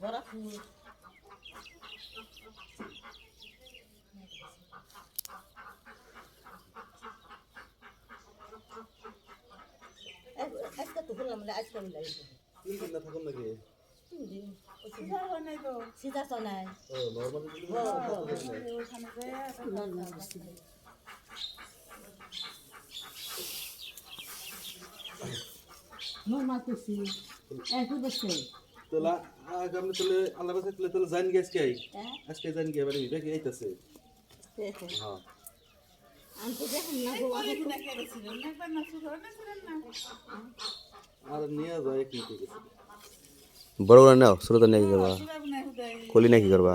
ভরা ফুল আজকে তো বললাম না আজকে আমি লাগি তিন দিন না থাকুন নাকি তিন দিন সিজার হয় নাই তো সিধা তো নাই ও নর্মাল ওখানে যায় না না সিধা নর্মাল করছি একটু বসে তাহলে আল্লাহ বাসা তাহলে তাহলে জান গেছ কে হ্যাঁ। আজকে জান গে বাড়ি দেখি আইতাছে। হ্যাঁ। আর নিয়ে যায় এক মিনিট গেছে। বড় বড় নাও ছোট নিয়ে কি না কলি নিয়ে কি করবা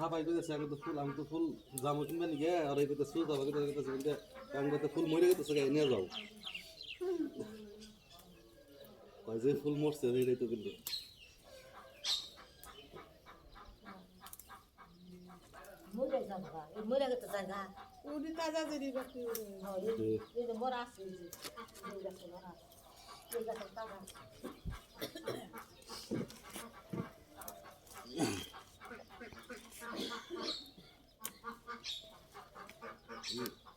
সাফাই কইতেছে আমি তো ফুল আমি তো ফুল জামু কিনবে নি গে আর এই কইতে সুজ হবে কইতে কইতেছে কিন্তু আমি কইতে ফুল মরে গেছে গে নিয়ে যাও। কই যে ফুল মরছে এইটাই তো কিন্তু। মরে যাবা মরে গেছে জায়গা। উনি তাজা জিরি বাকি হ্যাঁ এই এই যে মরা আছে এই যে মরা আছে এই গাছে তাজা আছে। হুম।